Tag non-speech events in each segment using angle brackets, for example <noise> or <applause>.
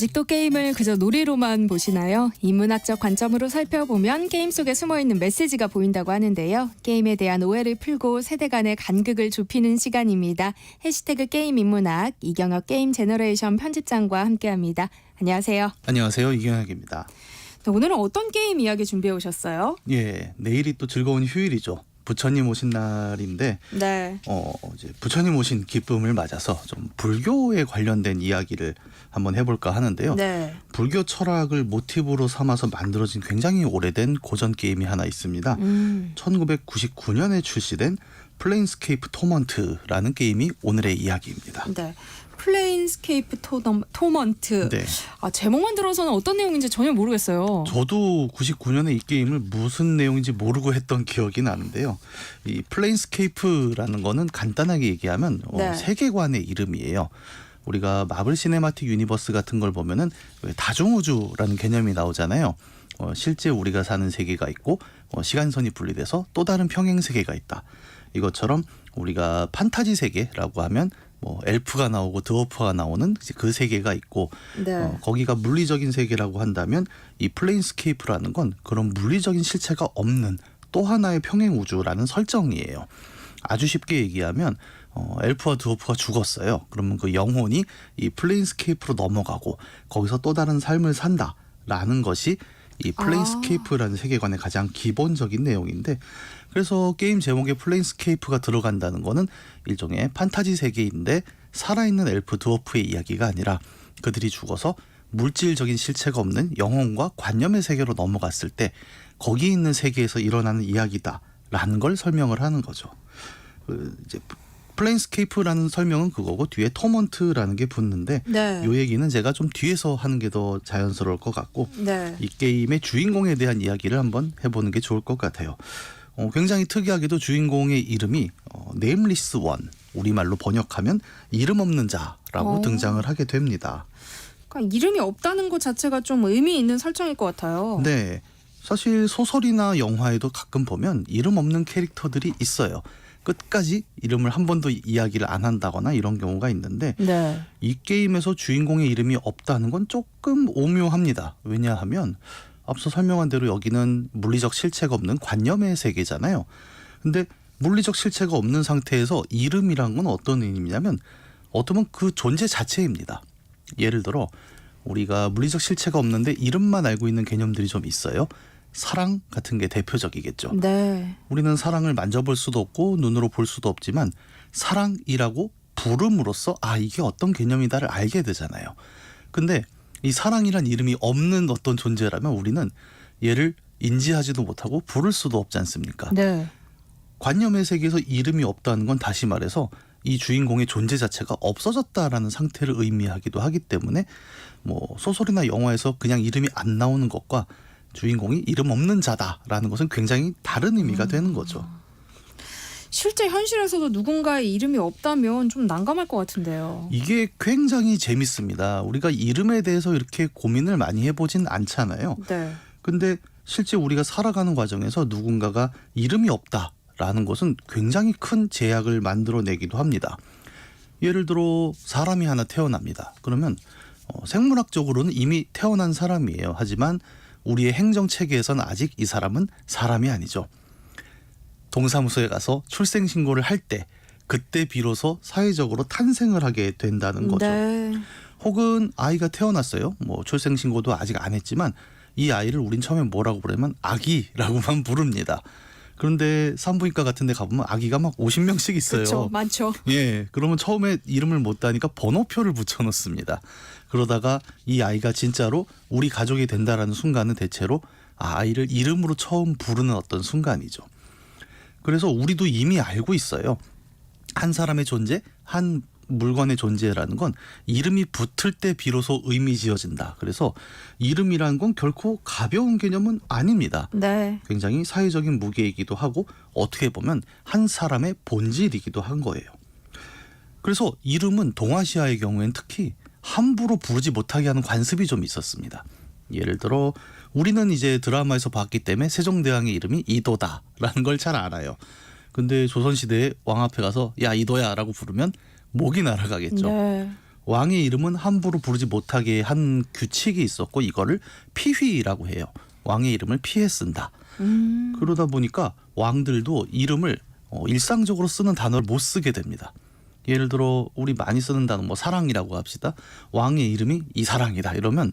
아직도 게임을 그저 놀이로만 보시나요? 인문학적 관점으로 살펴보면 게임 속에 숨어있는 메시지가 보인다고 하는데요. 게임에 대한 오해를 풀고 세대 간의 간극을 좁히는 시간입니다. 해시태그 게임 인문학 이경혁 게임 제너레이션 편집장과 함께합니다. 안녕하세요. 안녕하세요 이경혁입니다. 네, 오늘은 어떤 게임 이야기 준비해 오셨어요? 예, 내일이 또 즐거운 휴일이죠. 부처님 오신 날인데 네. 어 이제 부처님 오신 기쁨을 맞아서 좀 불교에 관련된 이야기를 한번 해볼까 하는데요. 네. 불교 철학을 모티브로 삼아서 만들어진 굉장히 오래된 고전 게임이 하나 있습니다. 음. 1999년에 출시된 플레인스케이프 토먼트라는 게임이 오늘의 이야기입니다. 네. 플레인스케이프 토덤, 토먼트. 네. 아, 제목만 들어서는 어떤 내용인지 전혀 모르겠어요. 저도 99년에 이 게임을 무슨 내용인지 모르고 했던 기억이 나는데요. 이 플레인스케이프라는 거는 간단하게 얘기하면 어, 네. 세계관의 이름이에요. 우리가 마블 시네마틱 유니버스 같은 걸 보면은 왜 다중우주라는 개념이 나오잖아요. 어, 실제 우리가 사는 세계가 있고 어, 시간선이 분리돼서 또 다른 평행 세계가 있다. 이것처럼 우리가 판타지 세계라고 하면 뭐 엘프가 나오고 드워프가 나오는 그 세계가 있고 네. 어, 거기가 물리적인 세계라고 한다면 이 플레인스케이프라는 건 그런 물리적인 실체가 없는 또 하나의 평행 우주라는 설정이에요. 아주 쉽게 얘기하면 어, 엘프와 드워프가 죽었어요. 그러면 그 영혼이 이 플레인스케이프로 넘어가고 거기서 또 다른 삶을 산다라는 것이 이 플레인스케이프라는 세계관의 가장 기본적인 내용인데 그래서 게임 제목에 플레인스케이프가 들어간다는 거는 일종의 판타지 세계인데 살아있는 엘프 드워프의 이야기가 아니라 그들이 죽어서 물질적인 실체가 없는 영혼과 관념의 세계로 넘어갔을 때 거기 있는 세계에서 일어나는 이야기다라는 걸 설명을 하는 거죠. 그 이제 플레인스케이프라는 설명은 그거고 뒤에 토먼트라는 게 붙는데 네. 요 얘기는 제가 좀 뒤에서 하는 게 더 자연스러울 것 같고 네. 이 게임의 주인공에 대한 이야기를 한번 해보는 게 좋을 것 같아요. 어, 굉장히 특이하게도 주인공의 이름이 어, 네임리스 원 우리말로 번역하면 이름 없는 자라고 어. 등장을 하게 됩니다. 그러니까 이름이 없다는 것 자체가 좀 의미 있는 설정일 것 같아요. 네, 사실 소설이나 영화에도 가끔 보면 이름 없는 캐릭터들이 있어요. 끝까지 이름을 한 번도 이야기를 안 한다거나 이런 경우가 있는데 네. 이 게임에서 주인공의 이름이 없다는 건 조금 오묘합니다. 왜냐하면 앞서 설명한 대로 여기는 물리적 실체가 없는 관념의 세계잖아요. 근데 물리적 실체가 없는 상태에서 이름이란 건 어떤 의미냐면 어쩌면 그 존재 자체입니다. 예를 들어 우리가 물리적 실체가 없는데 이름만 알고 있는 개념들이 좀 있어요. 사랑 같은 게 대표적이겠죠. 네. 우리는 사랑을 만져볼 수도 없고 눈으로 볼 수도 없지만 사랑이라고 부름으로써 아 이게 어떤 개념이다를 알게 되잖아요. 근데 이 사랑이란 이름이 없는 어떤 존재라면 우리는 얘를 인지하지도 못하고 부를 수도 없지 않습니까? 네. 관념의 세계에서 이름이 없다는 건 다시 말해서 이 주인공의 존재 자체가 없어졌다라는 상태를 의미하기도 하기 때문에 뭐 소설이나 영화에서 그냥 이름이 안 나오는 것과 주인공이 이름 없는 자다라는 것은 굉장히 다른 의미가 되는 거죠. 실제 현실에서도 누군가의 이름이 없다면 좀 난감할 것 같은데요. 이게 굉장히 재밌습니다. 우리가 이름에 대해서 이렇게 고민을 많이 해보진 않잖아요. 네. 근데 실제 우리가 살아가는 과정에서 누군가가 이름이 없다라는 것은 굉장히 큰 제약을 만들어내기도 합니다. 예를 들어 사람이 하나 태어납니다. 그러면 어, 생물학적으로는 이미 태어난 사람이에요. 하지만 우리의 행정 체계에서는 아직 이 사람은 사람이 아니죠. 동사무소에 가서 출생 신고를 할 때 그때 비로소 사회적으로 탄생을 하게 된다는 거죠. 네. 혹은 아이가 태어났어요. 뭐 출생 신고도 아직 안 했지만 이 아이를 우린 처음에 뭐라고 부르면 아기라고만 <laughs> 부릅니다. 그런데 산부인과 같은 데 가보면 아기가 막 50명씩 있어요. 그렇죠. 많죠. 예. 그러면 처음에 이름을 못 다니까 번호표를 붙여 놓습니다. 그러다가 이 아이가 진짜로 우리 가족이 된다라는 순간은 대체로 아, 아이를 이름으로 처음 부르는 어떤 순간이죠. 그래서 우리도 이미 알고 있어요. 한 사람의 존재, 한 물건의 존재라는 건 이름이 붙을 때 비로소 의미 지어진다. 그래서 이름이라는 건 결코 가벼운 개념은 아닙니다. 네. 굉장히 사회적인 무게이기도 하고 어떻게 보면 한 사람의 본질이기도 한 거예요. 그래서 이름은 동아시아의 경우엔 특히 함부로 부르지 못하게 하는 관습이 좀 있었습니다. 예를 들어 우리는 이제 드라마에서 봤기 때문에 세종대왕의 이름이 이도다라는 걸 잘 알아요. 근데 조선시대에 왕 앞에 가서 야 이도야라고 부르면 목이 날아가겠죠. 네. 왕의 이름은 함부로 부르지 못하게 한 규칙이 있었고 이거를 피휘라고 해요. 왕의 이름을 피해 쓴다. 음. 그러다 보니까 왕들도 이름을 어, 일상적으로 쓰는 단어를 못 쓰게 됩니다. 예를 들어 우리 많이 쓰는 단어 뭐 사랑이라고 합시다. 왕의 이름이 이사랑이다 이러면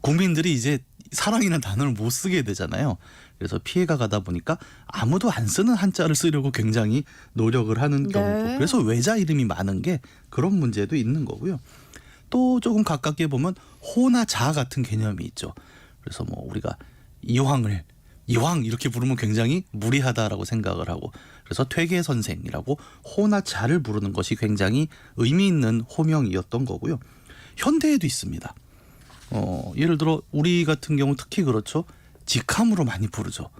국민들이 이제 사랑이라는 단어를 못 쓰게 되잖아요. 그래서 피해가 가다 보니까 아무도 안 쓰는 한자를 쓰려고 굉장히 노력을 하는 네. 경우고 그래서 외자 이름이 많은 게 그런 문제도 있는 거고요. 또 조금 가깝게 보면 호나 자 같은 개념이 있죠. 그래서 뭐 우리가 이황을 이황 이렇게 부르면 굉장히 무리하다라고 생각을 하고 그래서 퇴계 선생이라고 호나 자를 부르는 것이 굉장히 의미 있는 호명이었던 거고요. 현대에도 있습니다. 어, 예를 들어 우리 같은 경우 특히 그렇죠. 직함으로 많이 부르죠.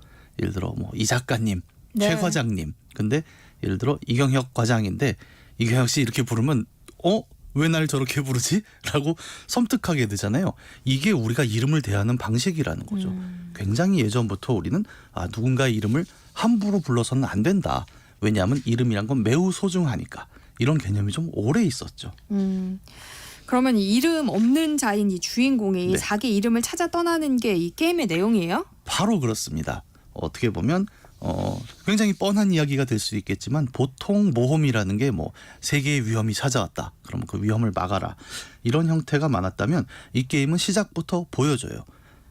예를 들어 뭐 이 작가님, 네. 최 과장님. 근데 예를 들어 이경혁 과장인데 이경혁 씨 이렇게 부르면 어? 왜 날 저렇게 부르지? <laughs> 라고 섬뜩하게 되잖아요. 이게 우리가 이름을 대하는 방식이라는 거죠. 음. 굉장히 예전부터 우리는 아, 누군가의 이름을 함부로 불러서는 안 된다. 왜냐하면 이름이란 건 매우 소중하니까. 이런 개념이 좀 오래 있었죠. 음. 그러면 이 이름 없는 자인 이 주인공이 네. 자기 이름을 찾아 떠나는 게 이 게임의 내용이에요? 바로 그렇습니다. 어떻게 보면 어, 굉장히 뻔한 이야기가 될 수 있겠지만 보통 모험이라는 게 뭐 세계의 위험이 찾아왔다. 그러면 그 위험을 막아라. 이런 형태가 많았다면 이 게임은 시작부터 보여줘요.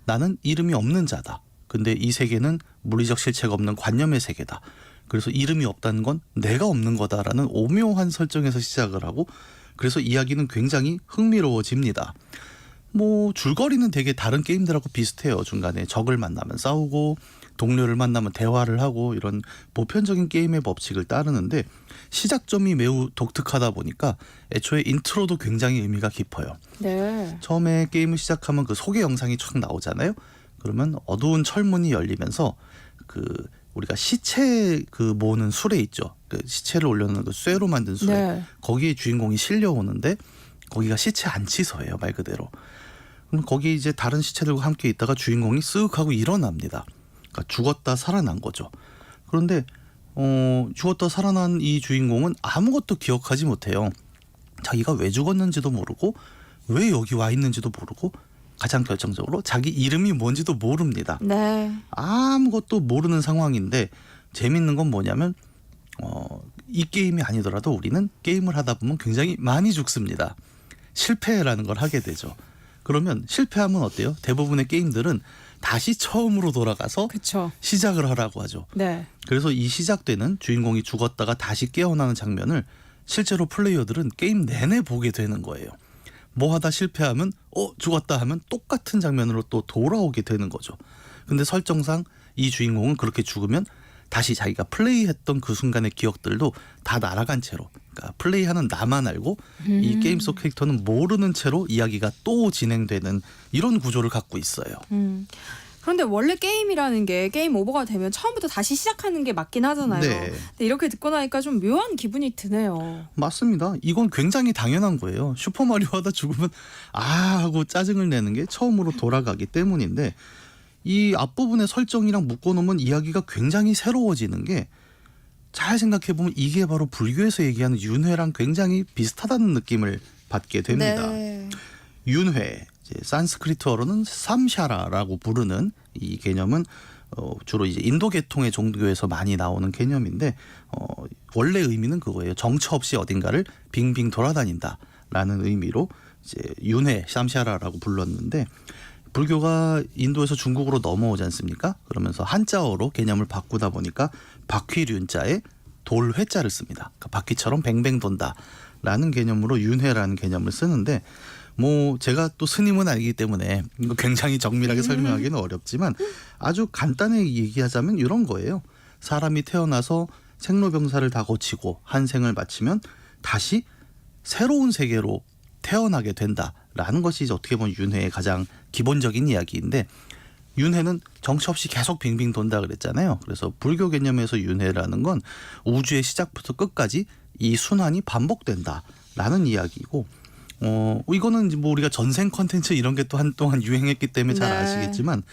나는 이름이 없는 자다. 근데 이 세계는 물리적 실체가 없는 관념의 세계다. 그래서 이름이 없다는 건 내가 없는 거다라는 오묘한 설정에서 시작을 하고 그래서 이야기는 굉장히 흥미로워집니다. 뭐 줄거리는 되게 다른 게임들하고 비슷해요. 중간에 적을 만나면 싸우고 동료를 만나면 대화를 하고 이런 보편적인 게임의 법칙을 따르는데 시작점이 매우 독특하다 보니까 애초에 인트로도 굉장히 의미가 깊어요. 네. 처음에 게임을 시작하면 그 소개 영상이 촥 나오잖아요. 그러면 어두운 철문이 열리면서 그 우리가 시체 그 모으는 수레 있죠. 그 시체를 올려놓는 그 쇠로 만든 수레. 네. 거기에 주인공이 실려오는데 거기가 시체 안치소예요 말 그대로. 그럼 거기 이제 다른 시체들과 함께 있다가 주인공이 쓱 하고 일어납니다. 그러니까 죽었다 살아난 거죠. 그런데 어, 죽었다 살아난 이 주인공은 아무것도 기억하지 못해요. 자기가 왜 죽었는지도 모르고 왜 여기 와 있는지도 모르고 가장 결정적으로 자기 이름이 뭔지도 모릅니다. 네. 아무것도 모르는 상황인데 재밌는 건 뭐냐면 어, 이 게임이 아니더라도 우리는 게임을 하다 보면 굉장히 많이 죽습니다. 실패라는 걸 하게 되죠. 그러면 실패하면 어때요? 대부분의 게임들은 다시 처음으로 돌아가서 그렇죠. 시작을 하라고 하죠. 네. 그래서 이 시작되는 주인공이 죽었다가 다시 깨어나는 장면을 실제로 플레이어들은 게임 내내 보게 되는 거예요. 뭐 하다 실패하면 어 죽었다 하면 똑같은 장면으로 또 돌아오게 되는 거죠. 근데 설정상 이 주인공은 그렇게 죽으면 다시 자기가 플레이했던 그 순간의 기억들도 다 날아간 채로 그러니까 플레이하는 나만 알고 이 게임 속 캐릭터는 모르는 채로 이야기가 또 진행되는 이런 구조를 갖고 있어요. 음. 그런데 원래 게임이라는 게 게임 오버가 되면 처음부터 다시 시작하는 게 맞긴 하잖아요. 네. 근데 이렇게 듣고 나니까 좀 묘한 기분이 드네요. 맞습니다. 이건 굉장히 당연한 거예요. 슈퍼마리오 하다 죽으면 아 하고 짜증을 내는 게 처음으로 돌아가기 때문인데 이 앞부분의 설정이랑 묶어놓으면 이야기가 굉장히 새로워지는 게 잘 생각해 보면 이게 바로 불교에서 얘기하는 윤회랑 굉장히 비슷하다는 느낌을 받게 됩니다. 네. 윤회 이제 산스크리트어로는 삼샤라라고 부르는 이 개념은 어, 주로 이제 인도 계통의 종교에서 많이 나오는 개념인데 어, 원래 의미는 그거예요. 정처 없이 어딘가를 빙빙 돌아다닌다라는 의미로 이제 윤회 삼샤라라고 불렀는데 불교가 인도에서 중국으로 넘어오지 않습니까? 그러면서 한자어로 개념을 바꾸다 보니까 바퀴륜자에 돌회자를 씁니다. 그러니까 바퀴처럼 뱅뱅 돈다라는 개념으로 윤회라는 개념을 쓰는데 뭐 제가 또 스님은 아니기 때문에 이거 굉장히 정밀하게 설명하기는 어렵지만 아주 간단하게 얘기하자면 이런 거예요. 사람이 태어나서 생로병사를 다 거치고 한 생을 마치면 다시 새로운 세계로 태어나게 된다 라는 것이 이제 어떻게 보면 윤회의 가장 기본적인 이야기인데 윤회는 정처 없이 계속 빙빙 돈다 그랬잖아요. 그래서 불교 개념에서 윤회라는 건 우주의 시작부터 끝까지 이 순환이 반복된다라는 이야기고 어 이거는 뭐 우리가 전생 컨텐츠 이런 게 또 한동안 유행했기 때문에 잘 네. 아시겠지만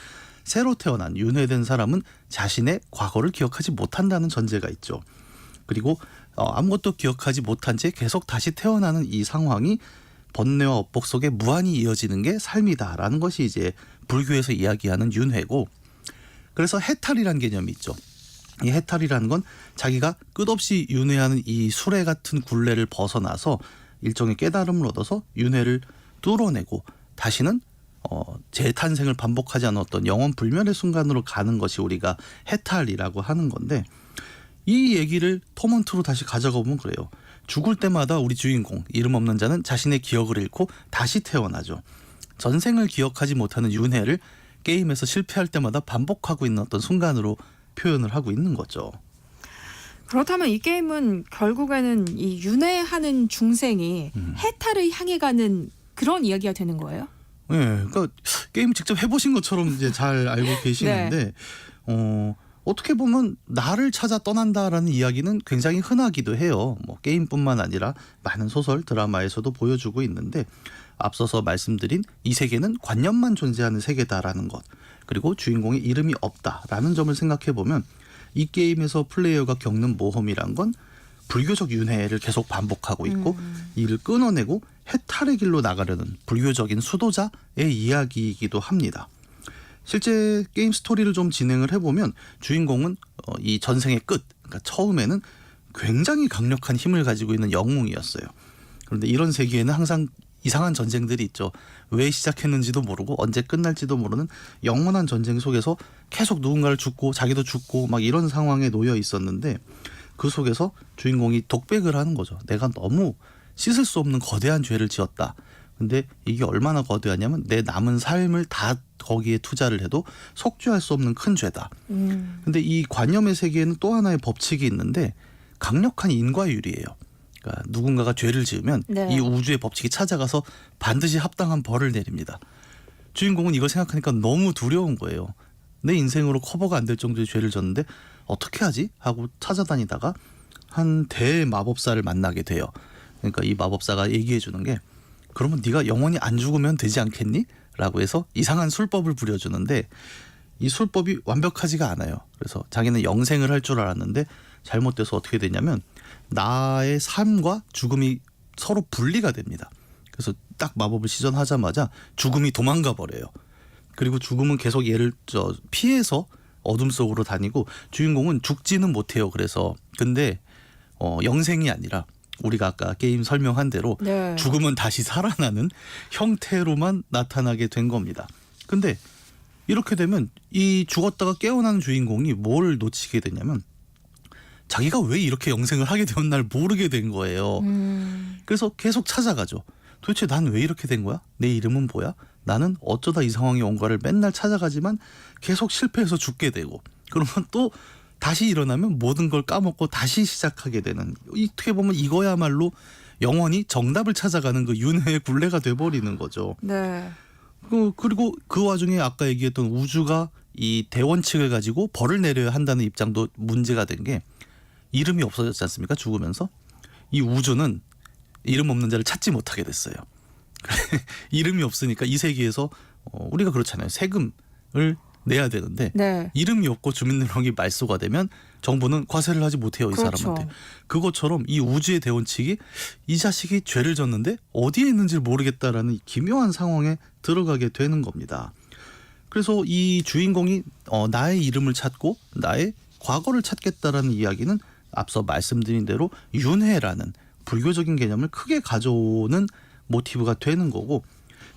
새로 태어난 윤회된 사람은 자신의 과거를 기억하지 못한다는 전제가 있죠. 그리고 어, 아무것도 기억하지 못한 채 계속 다시 태어나는 이 상황이 번뇌와 업복 속에 무한히 이어지는 게 삶이다라는 것이 이제 불교에서 이야기하는 윤회고 그래서 해탈이라는 개념이 있죠. 이 해탈이라는 건 자기가 끝없이 윤회하는 이 수레 같은 굴레를 벗어나서 일종의 깨달음을 얻어서 윤회를 뚫어내고 다시는 어, 재탄생을 반복하지 않은 어떤 영원 불멸의 순간으로 가는 것이 우리가 해탈이라고 하는 건데 이 얘기를 토먼트로 다시 가져가 보면 그래요. 죽을 때마다 우리 주인공 이름 없는 자는 자신의 기억을 잃고 다시 태어나죠. 전생을 기억하지 못하는 윤회를 게임에서 실패할 때마다 반복하고 있는 어떤 순간으로 표현을 하고 있는 거죠. 그렇다면 이 게임은 결국에는 이 윤회하는 중생이 음. 해탈을 향해 가는 그런 이야기가 되는 거예요? 예, 그러니까 게임 직접 해보신 것처럼 이제 잘 알고 <laughs> 계시는데 어. 어떻게 보면 나를 찾아 떠난다라는 이야기는 굉장히 흔하기도 해요. 뭐 게임뿐만 아니라 많은 소설, 드라마에서도 보여주고 있는데 앞서서 말씀드린 이 세계는 관념만 존재하는 세계다라는 것 그리고 주인공의 이름이 없다라는 점을 생각해 보면 이 게임에서 플레이어가 겪는 모험이란 건 불교적 윤회를 계속 반복하고 있고 이를 끊어내고 해탈의 길로 나가려는 불교적인 수도자의 이야기이기도 합니다. 실제 게임 스토리를 좀 진행을 해보면 주인공은 어, 이 전생의 끝, 그러니까 처음에는 굉장히 강력한 힘을 가지고 있는 영웅이었어요. 그런데 이런 세계에는 항상 이상한 전쟁들이 있죠. 왜 시작했는지도 모르고 언제 끝날지도 모르는 영원한 전쟁 속에서 계속 누군가를 죽고 자기도 죽고 막 이런 상황에 놓여 있었는데 그 속에서 주인공이 독백을 하는 거죠. 내가 너무 씻을 수 없는 거대한 죄를 지었다. 근데 이게 얼마나 거대하냐면 내 남은 삶을 다 거기에 투자를 해도 속죄할 수 없는 큰 죄다. 음. 근데 이 관념의 세계에는 또 하나의 법칙이 있는데 강력한 인과율이에요. 그러니까 누군가가 죄를 지으면 네. 이 우주의 법칙이 찾아가서 반드시 합당한 벌을 내립니다. 주인공은 이걸 생각하니까 너무 두려운 거예요. 내 인생으로 커버가 안 될 정도의 죄를 졌는데 어떻게 하지? 하고 찾아다니다가 한 대마법사를 만나게 돼요. 그러니까 이 마법사가 얘기해 주는 게 그러면 네가 영원히 안 죽으면 되지 않겠니? 라고 해서 이상한 술법을 부려주는데 이 술법이 완벽하지가 않아요. 그래서 자기는 영생을 할 줄 알았는데 잘못돼서 어떻게 되냐면 나의 삶과 죽음이 서로 분리가 됩니다. 그래서 딱 마법을 시전하자마자 죽음이 도망가 버려요. 그리고 죽음은 계속 얘를 저 피해서 어둠 속으로 다니고 주인공은 죽지는 못해요. 그래서 근데 어 영생이 아니라 우리가 아까 게임 설명한 대로 네. 죽음은 다시 살아나는 형태로만 나타나게 된 겁니다. 근데 이렇게 되면 이 죽었다가 깨어나는 주인공이 뭘 놓치게 되냐면 자기가 왜 이렇게 영생을 하게 되었나를 모르게 된 거예요. 음. 그래서 계속 찾아가죠. 도대체 난 왜 이렇게 된 거야? 내 이름은 뭐야? 나는 어쩌다 이 상황에 온가를 맨날 찾아가지만 계속 실패해서 죽게 되고 그러면 또 다시 일어나면 모든 걸 까먹고 다시 시작하게 되는 어떻게 보면 이거야말로 영원히 정답을 찾아가는 그 윤회의 굴레가 돼버리는 거죠. 네. 그 그리고 그 와중에 아까 얘기했던 우주가 이 대원칙을 가지고 벌을 내려야 한다는 입장도 문제가 된 게 이름이 없어졌지 않습니까? 죽으면서 이 우주는 이름 없는 자를 찾지 못하게 됐어요. <laughs> 이름이 없으니까 이 세계에서 어, 우리가 그렇잖아요. 세금을 내야 되는데 네. 이름이 없고 주민등록이 말소가 되면 정부는 과세를 하지 못해요 이 그렇죠. 사람한테. 그것처럼 이 우주의 대원칙이 이 자식이 죄를 졌는데 어디에 있는지 모르겠다라는 이 기묘한 상황에 들어가게 되는 겁니다. 그래서 이 주인공이 어, 나의 이름을 찾고 나의 과거를 찾겠다라는 이야기는 앞서 말씀드린 대로 윤회라는 불교적인 개념을 크게 가져오는 모티브가 되는 거고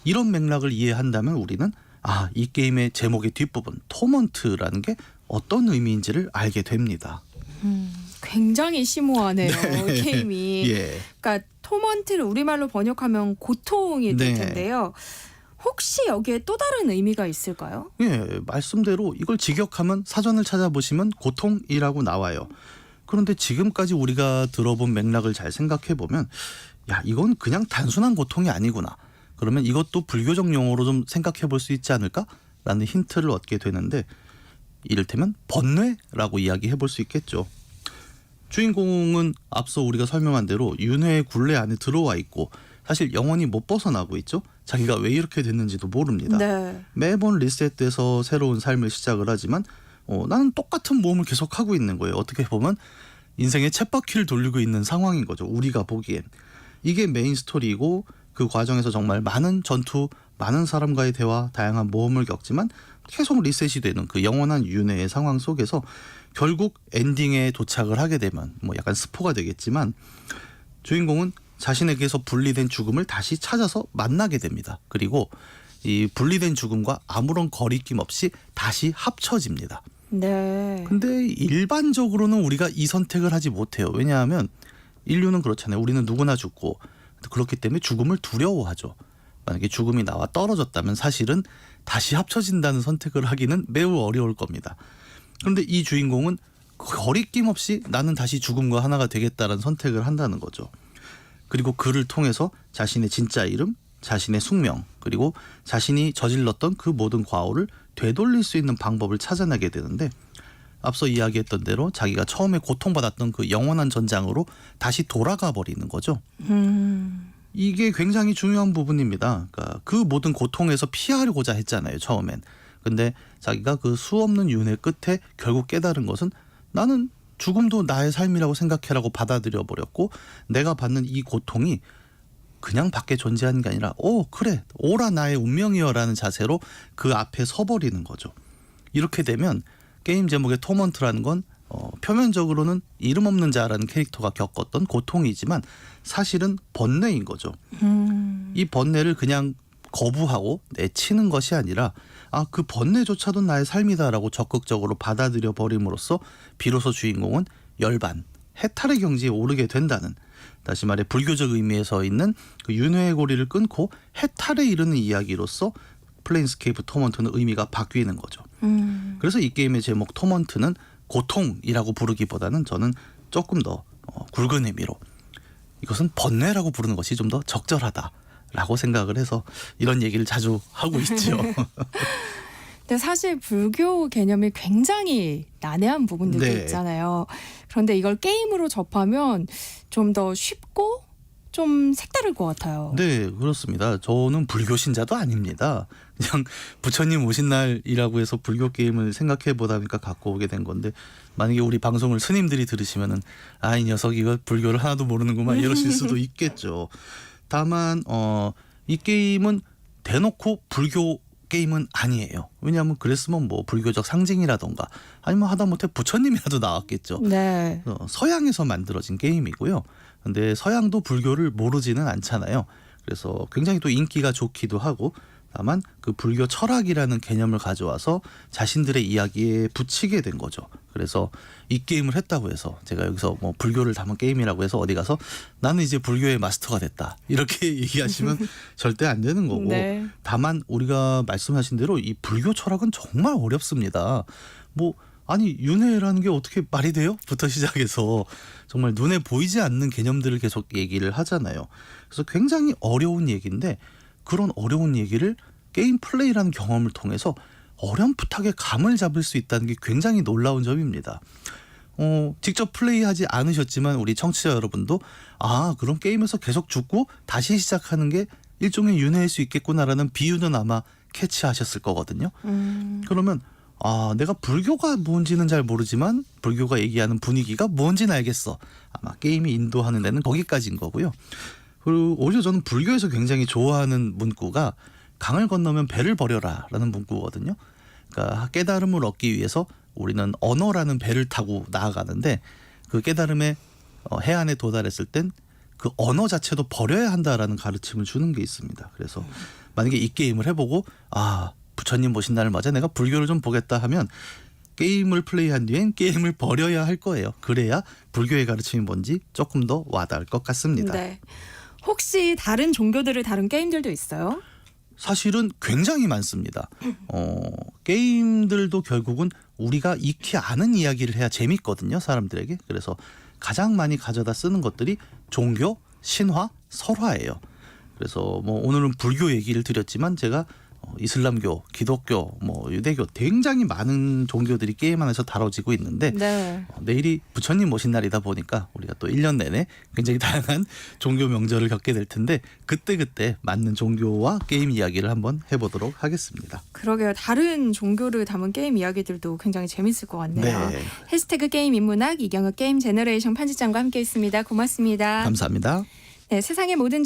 이런 맥락을 이해한다면 우리는 아, 이 게임의 제목의 뒷부분 토먼트라는 게 어떤 의미인지를 알게 됩니다. 음. 굉장히 심오하네요. <laughs> 게임이. 예. 그러니까 토먼트를 우리말로 번역하면 고통이 될 네. 텐데요. 혹시 여기에 또 다른 의미가 있을까요? 예, 말씀대로 이걸 직역하면 사전을 찾아보시면 고통이라고 나와요. 그런데 지금까지 우리가 들어본 맥락을 잘 생각해 보면 야, 이건 그냥 단순한 고통이 아니구나. 그러면 이것도 불교적 용어로 좀 생각해 볼 수 있지 않을까라는 힌트를 얻게 되는데 이를테면 번뇌라고 이야기해 볼 수 있겠죠. 주인공은 앞서 우리가 설명한 대로 윤회의 굴레 안에 들어와 있고 사실 영원히 못 벗어나고 있죠. 자기가 왜 이렇게 됐는지도 모릅니다. 네. 매번 리셋돼서 새로운 삶을 시작을 하지만 어, 나는 똑같은 모험을 계속 하고 있는 거예요. 어떻게 보면 인생의 쳇바퀴를 돌리고 있는 상황인 거죠. 우리가 보기엔 이게 메인 스토리이고 그 과정에서 정말 많은 전투, 많은 사람과의 대화, 다양한 모험을 겪지만 계속 리셋이 되는 그 영원한 윤회의 상황 속에서 결국 엔딩에 도착을 하게 되면 뭐 약간 스포가 되겠지만 주인공은 자신에게서 분리된 죽음을 다시 찾아서 만나게 됩니다. 그리고 이 분리된 죽음과 아무런 거리낌 없이 다시 합쳐집니다. 네. 근데 일반적으로는 우리가 이 선택을 하지 못해요. 왜냐하면 인류는 그렇잖아요. 우리는 누구나 죽고 그렇기 때문에 죽음을 두려워하죠. 만약에 죽음이 나와 떨어졌다면 사실은 다시 합쳐진다는 선택을 하기는 매우 어려울 겁니다. 그런데 이 주인공은 거리낌 없이 나는 다시 죽음과 하나가 되겠다는 선택을 한다는 거죠. 그리고 그를 통해서 자신의 진짜 이름, 자신의 숙명, 그리고 자신이 저질렀던 그 모든 과오를 되돌릴 수 있는 방법을 찾아내게 되는데 앞서 이야기했던 대로 자기가 처음에 고통받았던 그 영원한 전장으로 다시 돌아가 버리는 거죠. 음. 이게 굉장히 중요한 부분입니다. 그러니까 그 모든 고통에서 피하려고자 했잖아요, 처음엔. 근데 자기가 그 수없는 윤회 끝에 결국 깨달은 것은 나는 죽음도 나의 삶이라고 생각해라고 받아들여 버렸고 내가 받는 이 고통이 그냥 밖에 존재하는 게 아니라 오 그래 오라 나의 운명이여라는 자세로 그 앞에 서버리는 거죠. 이렇게 되면 게임 제목의 토먼트라는 건 어, 표면적으로는 이름 없는 자라는 캐릭터가 겪었던 고통이지만 사실은 번뇌인 거죠. 음. 이 번뇌를 그냥 거부하고 내치는 것이 아니라 아 그 번뇌조차도 나의 삶이다라고 적극적으로 받아들여 버림으로써 비로소 주인공은 열반 해탈의 경지에 오르게 된다는 다시 말해 불교적 의미에서 있는 그 윤회의 고리를 끊고 해탈에 이르는 이야기로서 플레인스케이프 토먼트는 의미가 바뀌는 거죠. 음. 그래서 이 게임의 제목 토먼트는 고통이라고 부르기보다는 저는 조금 더 어, 굵은 의미로 이것은 번뇌라고 부르는 것이 좀 더 적절하다라고 생각을 해서 이런 얘기를 자주 하고 있죠. <laughs> 근데 사실 불교 개념이 굉장히 난해한 부분들도 네. 있잖아요. 그런데 이걸 게임으로 접하면 좀 더 쉽고 좀 색다를 것 같아요. 네, 그렇습니다. 저는 불교 신자도 아닙니다. 그냥 부처님 오신 날이라고 해서 불교 게임을 생각해 보다 보니까 갖고 오게 된 건데 만약에 우리 방송을 스님들이 들으시면은 아 이 녀석 이거 불교를 하나도 모르는구만 이러실 수도 <laughs> 있겠죠. 다만 어 이 게임은 대놓고 불교 게임은 아니에요. 왜냐하면 그랬으면 뭐 불교적 상징이라던가 아니면 하다못해 부처님이라도 나왔겠죠. 네. 어, 서양에서 만들어진 게임이고요. 근데 서양도 불교를 모르지는 않잖아요. 그래서 굉장히 또 인기가 좋기도 하고 다만 그 불교 철학이라는 개념을 가져와서 자신들의 이야기에 붙이게 된 거죠. 그래서 이 게임을 했다고 해서 제가 여기서 뭐 불교를 담은 게임이라고 해서 어디 가서 나는 이제 불교의 마스터가 됐다 이렇게 <laughs> 얘기하시면 절대 안 되는 거고 네. 다만 우리가 말씀하신 대로 이 불교 철학은 정말 어렵습니다. 뭐 아니 윤회라는 게 어떻게 말이 돼요? 부터 시작해서 정말 눈에 보이지 않는 개념들을 계속 얘기를 하잖아요. 그래서 굉장히 어려운 얘기인데 그런 어려운 얘기를 게임 플레이라는 경험을 통해서 어렴풋하게 감을 잡을 수 있다는 게 굉장히 놀라운 점입니다. 어, 직접 플레이하지 않으셨지만 우리 청취자 여러분도 아 그런 게임에서 계속 죽고 다시 시작하는 게 일종의 윤회일 수 있겠구나라는 비유는 아마 캐치하셨을 거거든요. 음. 그러면 아 내가 불교가 뭔지는 잘 모르지만 불교가 얘기하는 분위기가 뭔지는 알겠어. 아마 게임이 인도하는 데는 거기까지인 거고요. 그리고 오히려 저는 불교에서 굉장히 좋아하는 문구가 강을 건너면 배를 버려라라는 문구거든요. 그러니까 깨달음을 얻기 위해서 우리는 언어라는 배를 타고 나아가는데 그 깨달음의 어, 해안에 도달했을 땐 그 언어 자체도 버려야 한다라는 가르침을 주는 게 있습니다. 그래서 만약에 이 게임을 해보고 아 부처님 모신 날을 맞아 내가 불교를 좀 보겠다 하면 게임을 플레이한 뒤엔 게임을 버려야 할 거예요. 그래야 불교의 가르침이 뭔지 조금 더 와닿을 것 같습니다. 네. 혹시 다른 종교들을 다룬 게임들도 있어요? 사실은 굉장히 많습니다. 어, 게임들도 결국은 우리가 익히 아는 이야기를 해야 재밌거든요, 사람들에게. 그래서 가장 많이 가져다 쓰는 것들이 종교, 신화, 설화예요. 그래서 뭐 오늘은 불교 얘기를 드렸지만 제가 어, 이슬람교, 기독교, 뭐 유대교 굉장히 많은 종교들이 게임 안에서 다뤄지고 있는데 네. 어, 내일이 부처님 모신 날이다 보니까 우리가 또 1년 내내 굉장히 다양한 종교 명절을 겪게 될 텐데 그때그때 맞는 종교와 게임 이야기를 한번 해보도록 하겠습니다. 그러게요. 다른 종교를 담은 게임 이야기들도 굉장히 재밌을 것 같네요. 네. 해시태그 게임 인문학 이경혁 게임 제너레이션 편집장과 함께했습니다. 고맙습니다. 감사합니다. 네, 세상의 모든